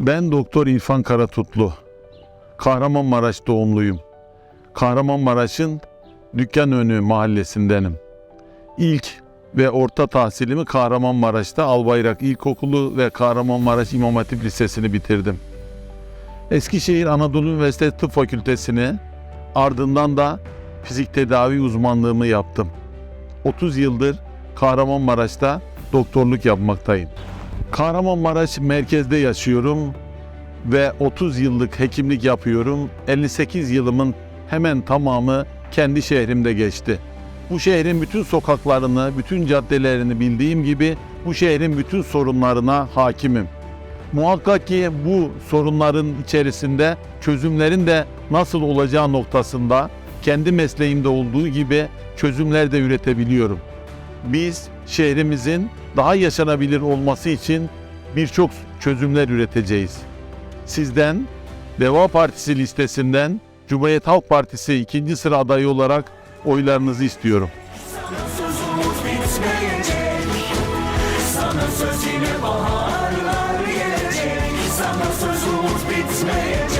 Ben Doktor İrfan Karatutlu. Kahramanmaraş doğumluyum. Kahramanmaraş'ın Dükkanönü mahallesindenim. İlk ve orta tahsilimi Kahramanmaraş'ta Albayrak İlkokulu ve Kahramanmaraş İmam Hatip Lisesi'ni bitirdim. Eskişehir Anadolu Üniversitesi Tıp Fakültesini ardından da fizik tedavi uzmanlığımı yaptım. 30 yıldır Kahramanmaraş'ta doktorluk yapmaktayım. Kahramanmaraş merkezde yaşıyorum ve 30 yıllık hekimlik yapıyorum. 58 yılımın hemen tamamı kendi şehrimde geçti. Bu şehrin bütün sokaklarını, bütün caddelerini bildiğim gibi bu şehrin bütün sorunlarına hakimim. Muhakkak ki bu sorunların içerisinde çözümlerin de nasıl olacağı noktasında kendi mesleğimde olduğu gibi çözümler de üretebiliyorum. Biz şehrimizin daha yaşanabilir olması için birçok çözümler üreteceğiz. Sizden Deva Partisi listesinden Cumhuriyet Halk Partisi ikinci sıra adayı olarak oylarınızı istiyorum. Sana söz yine baharlar gelecek Sana sözümüz bitmeyecek